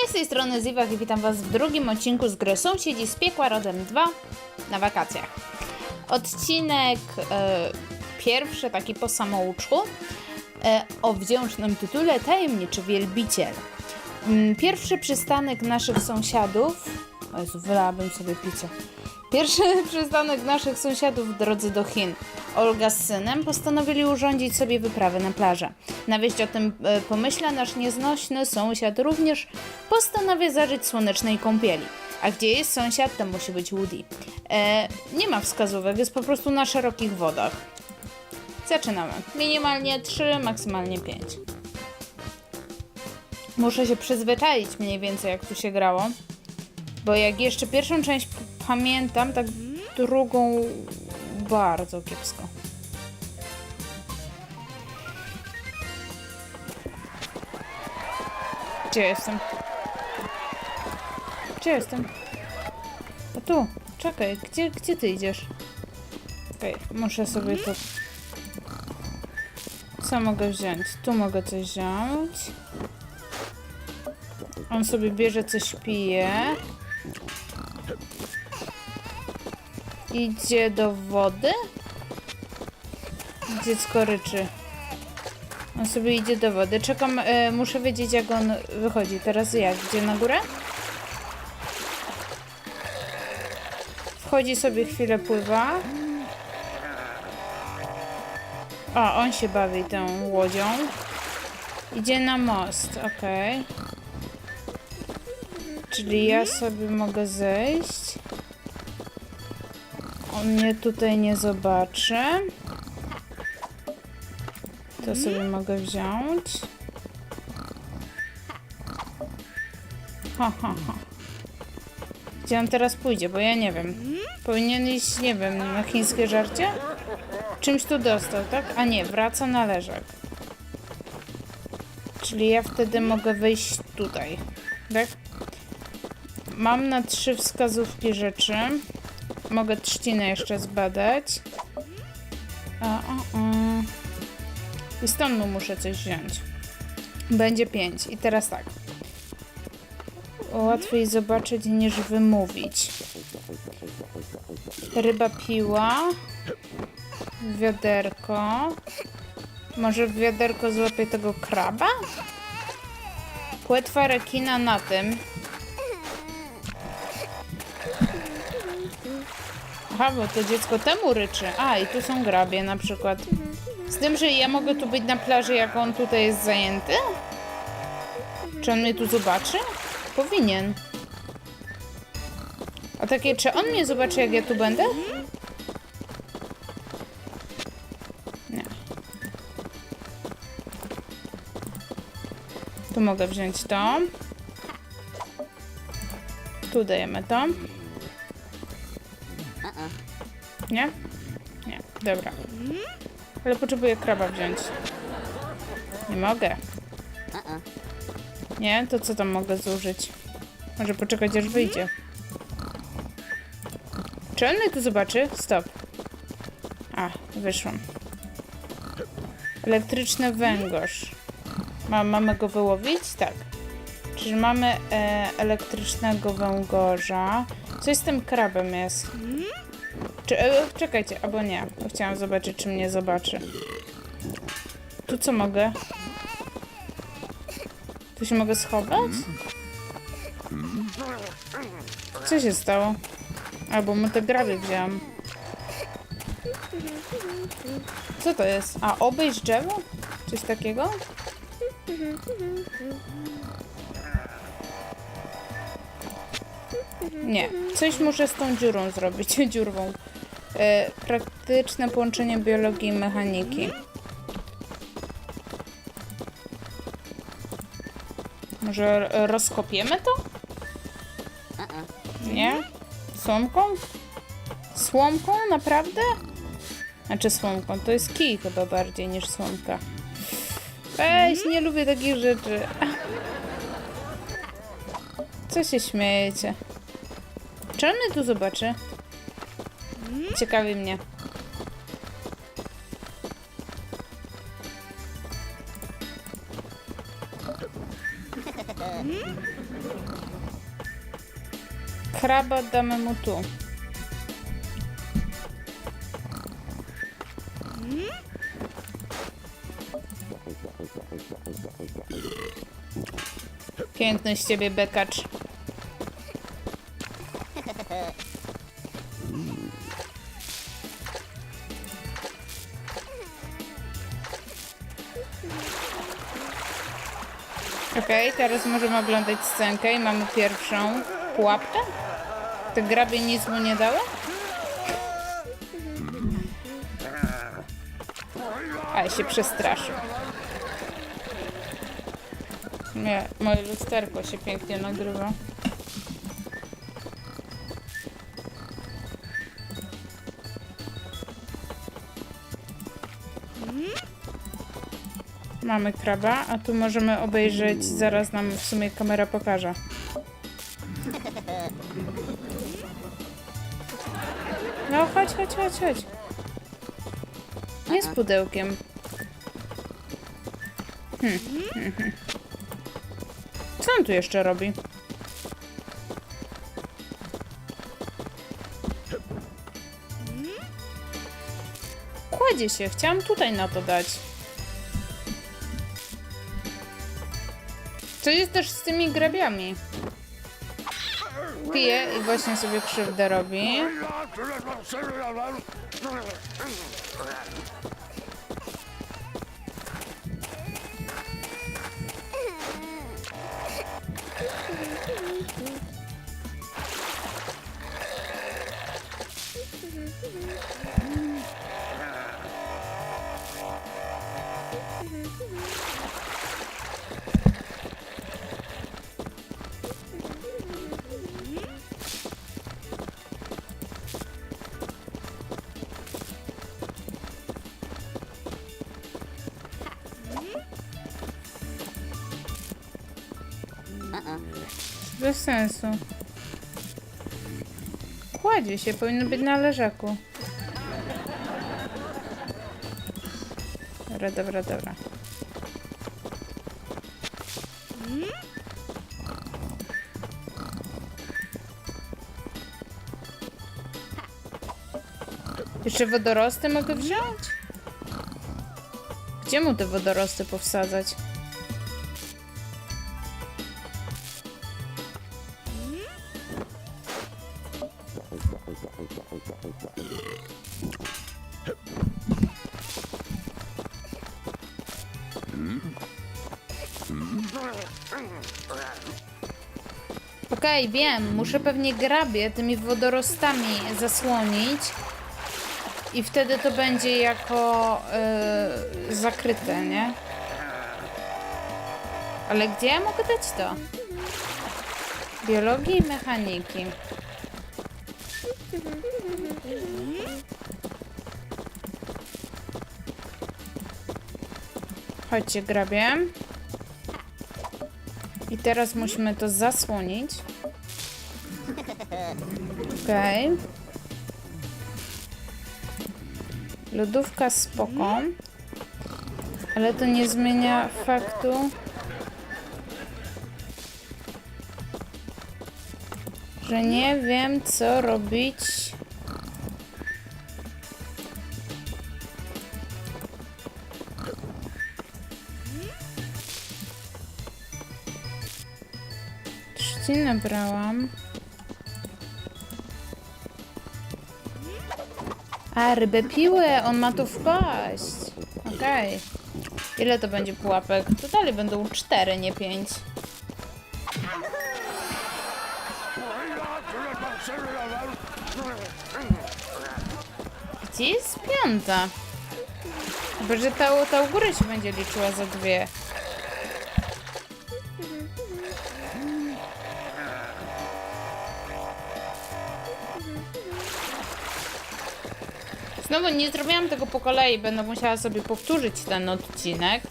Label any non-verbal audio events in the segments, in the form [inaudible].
Cześć, z tej strony Ziwak i witam Was w drugim odcinku z gry Sąsiedzi z Piekła Rodem 2 na wakacjach. Odcinek e, pierwszy, taki po samouczku, e, o wdzięcznym tytule Tajemniczy Wielbiciel. Mm, Pierwszy przystanek naszych sąsiadów... O Jezu, wylałabym sobie picie. Pierwszy [laughs] przystanek naszych sąsiadów w drodze do Chin. Olga z synem postanowili urządzić sobie wyprawę na plażę. Na wieść o tym e, pomyśle nasz nieznośny sąsiad również postanawia zażyć słonecznej kąpieli. A gdzie jest sąsiad, to musi być Woody. E, nie ma wskazówek, jest po prostu na szerokich wodach. Zaczynamy. Minimalnie 3, maksymalnie 5. Muszę się przyzwyczaić mniej więcej, jak tu się grało. Bo jak jeszcze pierwszą część pamiętam, tak drugą bardzo kiepsko. Gdzie jestem? Gdzie jestem? A tu, czekaj, gdzie, gdzie ty idziesz? Okej, muszę sobie to... Co mogę wziąć? Tu mogę coś wziąć. On sobie bierze coś pije. Idzie do wody. Dziecko ryczy. On sobie idzie do wody. Czekam, e, muszę wiedzieć jak on wychodzi. Teraz jak? Gdzie na górę? Wchodzi sobie chwilę, pływa. O, on się bawi tą łodzią. Idzie na most, okej. Czyli ja sobie mogę zejść. On mnie tutaj nie zobaczy. To sobie mogę wziąć. Ha, ha, ha. Gdzie on teraz pójdzie, bo ja nie wiem. Powinien iść, nie wiem, na chińskie żarcie? Czymś tu dostał, tak? A nie, wraca na leżak. Czyli ja wtedy mogę wyjść tutaj, tak? Mam na trzy wskazówki rzeczy. Mogę trzcinę jeszcze zbadać. A, a. I stąd mu muszę coś wziąć. Będzie pięć. I teraz tak. Łatwiej zobaczyć niż wymówić. Ryba piła. Wiaderko. Może w wiaderko złapię tego kraba? Płetwa rekina na tym. Aha, bo to dziecko temu ryczy. A, i tu są grabie na przykład. Z tym, że ja mogę tu być na plaży, jak on tutaj jest zajęty? Czy on mnie tu zobaczy? Powinien. A takie, czy on mnie zobaczy, jak ja tu będę? Nie. Tu mogę wziąć to. Tu dajemy to. Nie? Nie, dobra. Ale potrzebuję kraba wziąć. Nie mogę. Nie, to co tam mogę zużyć? Może poczekać aż wyjdzie. Czy on tu zobaczy? Stop. A, wyszłam. Elektryczny węgorz. Ma, mamy go wyłowić? Tak. Czyli mamy e, elektrycznego węgorza. Coś z tym krabem jest. Czy, e, czekajcie, albo nie. Chciałam zobaczyć, czy mnie zobaczy. Tu co mogę? Tu się mogę schować? Co się stało? Albo mu te graby wziąłem. Co to jest? A, obejść drzewo? Coś takiego? Nie, coś muszę z tą dziurą zrobić, [laughs] dziurwą. E, praktyczne połączenie biologii i mechaniki. Może rozkopiemy to? Nie? Słomką? Słomką? Naprawdę? Znaczy słomką, to jest kij chyba bardziej niż słomka. Weź, nie lubię takich rzeczy. Co się śmiejecie? Czy on mnie tu zobaczy? Ciekawi mnie. Kraba damy mu tu. Piękny z ciebie bekacz. Okej, teraz możemy oglądać scenkę i mamy pierwszą pułapkę. Te grabie nic mu nie dały? Ale się przestraszył. Nie, moje lusterko się pięknie nagrywa. Mamy kraba, a tu możemy obejrzeć, zaraz nam w sumie kamera pokaże. No chodź, chodź, chodź, chodź. Nie z pudełkiem. Mhm. Co on tu jeszcze robi? Kładzie się, chciałam tutaj na to dać. Co jest też z tymi grabiami? Pije i właśnie sobie krzywdę robi. Bez sensu. Kładzie się, powinno być na leżaku. Dobra, dobra, dobra. Jeszcze wodorosty mogę wziąć? Gdzie mu te wodorosty powsadzać? Okej, wiem, muszę pewnie grabie tymi wodorostami zasłonić i wtedy to będzie jako y, zakryte, nie? Ale gdzie ja mogę dać to? Biologii i mechaniki. Chodźcie, grabie. I teraz musimy to zasłonić. Okej. Lodówka spoko. Ale to nie zmienia faktu, że nie wiem co robić. Trzcinę brałam. A, rybę piłę, on ma tu wpaść. Okej. Ile to będzie pułapek? To dalej będą cztery, nie pięć. Gdzie jest piąta? Chyba, że ta, ta u góry się będzie liczyła za dwie. Znowu nie zrobiłam tego po kolei, będę musiała sobie powtórzyć ten odcinek,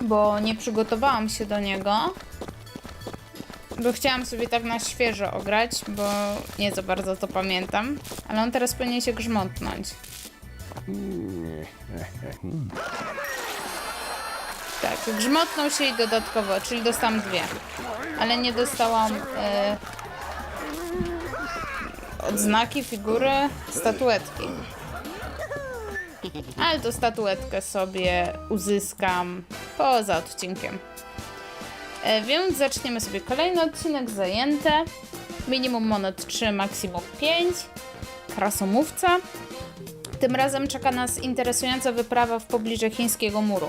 bo nie przygotowałam się do niego. Bo chciałam sobie tak na świeżo ograć, bo nie za bardzo to pamiętam. Ale on teraz powinien się grzmotnąć. Tak, grzmotnął się i dodatkowo, czyli dostałam dwie. Ale nie dostałam e, odznaki, figury, statuetki. Ale to statuetkę sobie uzyskam poza odcinkiem. E, więc zaczniemy sobie kolejny odcinek zajęte. Minimum monet 3, maksimum 5. Krasomówca. Tym razem czeka nas interesująca wyprawa w pobliże chińskiego muru.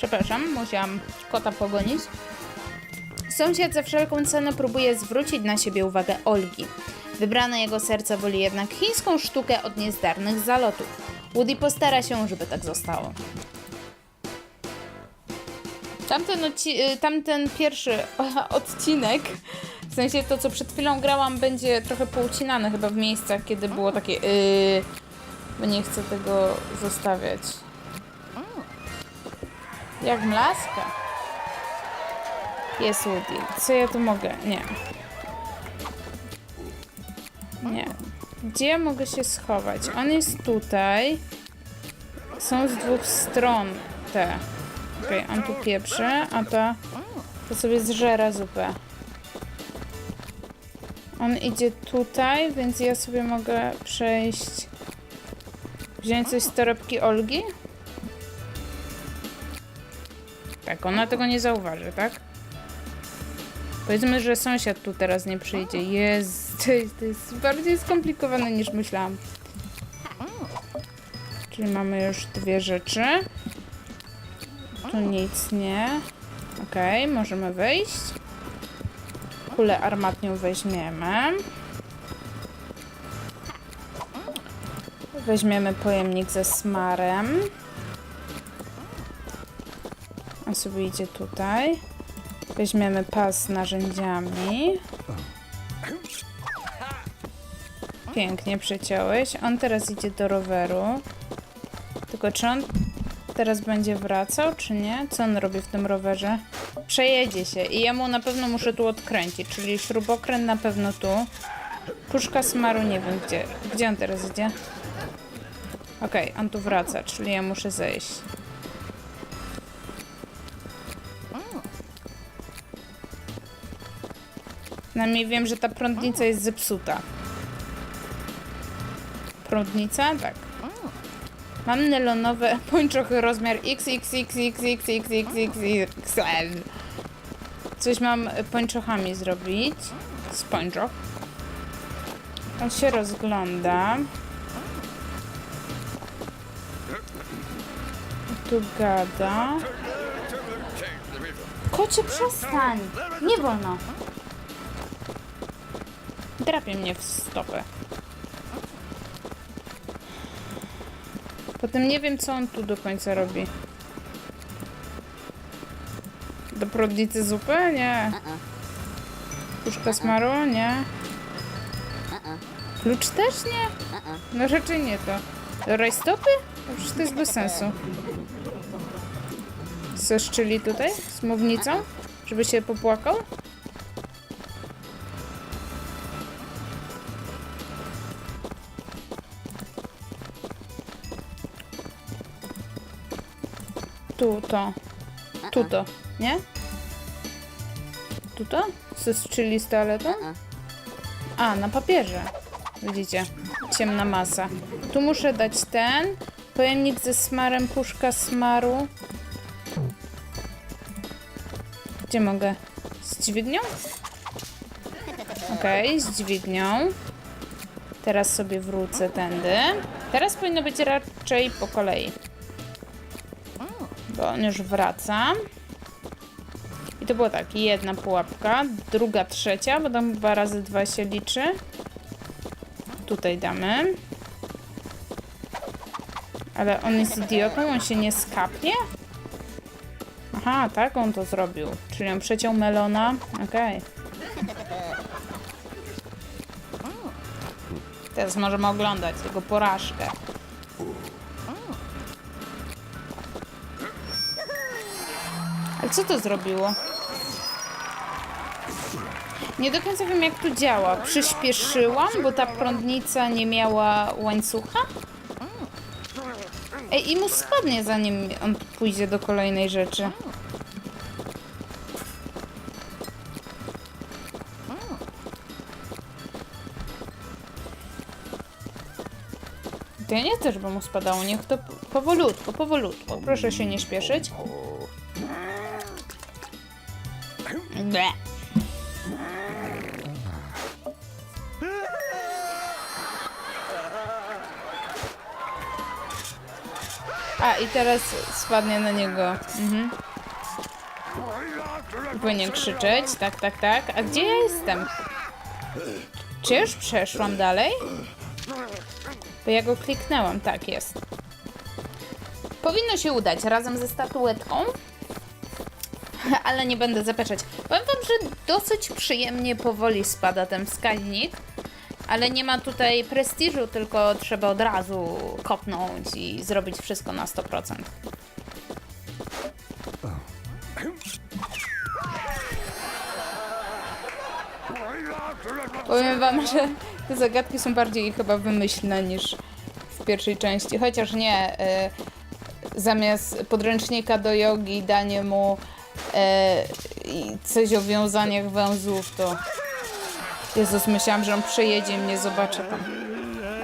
Przepraszam, musiałam kota pogonić. Sąsiad za wszelką cenę próbuje zwrócić na siebie uwagę Olgi. Wybrane jego serce woli jednak chińską sztukę od niezdarnych zalotów. Woody postara się, żeby tak zostało. Tamten, y, tamten pierwszy [laughs] odcinek, w sensie to, co przed chwilą grałam, będzie trochę poucinane chyba w miejscach, kiedy było takie yy, bo nie chcę tego zostawiać. Jak mlaska. Jest Woody. Co ja tu mogę? Nie. Nie. Gdzie ja mogę się schować? On jest tutaj. Są z dwóch stron te. Okej, on tu pieprzy, a ta to sobie zżera zupę. On idzie tutaj, więc ja sobie mogę przejść. Wziąć coś z torebki Olgi? Tak, ona tego nie zauważy, tak? Powiedzmy, że sąsiad tu teraz nie przyjdzie. Jest, to jest, to jest bardziej skomplikowane niż myślałam. Czyli mamy już dwie rzeczy. Tu nic nie. Okej, możemy wyjść. Kulę armatnią weźmiemy. Weźmiemy pojemnik ze smarem. On sobie idzie tutaj. Weźmiemy pas z narzędziami. Pięknie przeciąłeś. On teraz idzie do roweru. Tylko czy on teraz będzie wracał, czy nie? Co on robi w tym rowerze? Przejedzie się i ja mu na pewno muszę tu odkręcić, czyli śrubokręt na pewno tu. Puszka smaru nie wiem gdzie. Gdzie on teraz idzie? Okej, on tu wraca, czyli ja muszę zejść. Przynajmniej wiem, że ta prądnica jest zepsuta. Prądnica? Tak. Mam nylonowe [laughs] pończochy rozmiar XXXXXXXXXL. Coś mam pończochami zrobić. Z pończoch. On się rozgląda. Tu gada. Kocie, przestań! Nie wolno. Drapie mnie w stopę. Potem nie wiem, co on tu do końca robi. Do prądnicy zupy? Nie. Puszka smaru? Nie. Klucz też nie? No raczej nie to. Do rajstopy? No przecież to jest bez sensu. Zeszczyli tutaj? Z mównicą? Żeby się popłakał? Tu to. Tu to, nie? Tu to? Zeszczyli z toaletą? A, na papierze. Widzicie? Ciemna masa. Tu muszę dać ten. Pojemnik ze smarem, puszka smaru. Gdzie mogę? Z dźwignią? Okej, z dźwignią. Teraz sobie wrócę tędy. Teraz powinno być raczej po kolei. Bo on już wraca. I to było tak, jedna pułapka, druga, trzecia, bo tam dwa razy dwa się liczy. Tutaj damy. Ale on jest idiotą, on się nie skapnie? Aha, tak on to zrobił. Czyli on przeciął melona. Okej. [laughs] Teraz możemy oglądać jego porażkę. Ale co to zrobiło? Nie do końca wiem jak to działa. Przyspieszyłam, bo ta prądnica nie miała łańcucha? Ej, i mu spadnie zanim on pójdzie do kolejnej rzeczy. To ja nie chcę, żeby mu spadało. Niech to powolutku, powolutku. Proszę się nie śpieszyć. A, i teraz spadnie na niego. Mhm. Powinien krzyczeć. Tak, tak, tak. A gdzie ja jestem? Czy już przeszłam dalej? Bo ja go kliknęłam. Tak, jest. Powinno się udać razem ze statuetką. [laughs] Ale nie będę zapeszać. Powiem wam, że dosyć przyjemnie powoli spada ten wskaźnik. Ale nie ma tutaj prestiżu, tylko trzeba od razu kopnąć i zrobić wszystko na 100%. Powiem wam, że te zagadki są bardziej chyba wymyślne niż w pierwszej części. Chociaż nie, y, zamiast podręcznika do jogi danie mu y, i coś o wiązaniach węzłów, to Jezus, myślałam, że on przejedzie mnie zobaczy tam.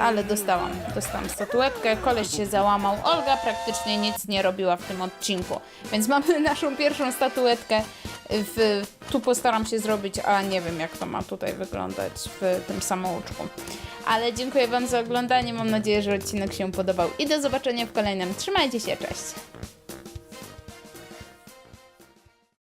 Ale dostałam, dostałam statuetkę, koleś się załamał. Olga praktycznie nic nie robiła w tym odcinku. Więc mamy [laughs] naszą pierwszą statuetkę. W, tu postaram się zrobić, a nie wiem jak to ma tutaj wyglądać w tym samouczku. Ale dziękuję Wam za oglądanie, mam nadzieję, że odcinek się podobał i do zobaczenia w kolejnym. Trzymajcie się, cześć!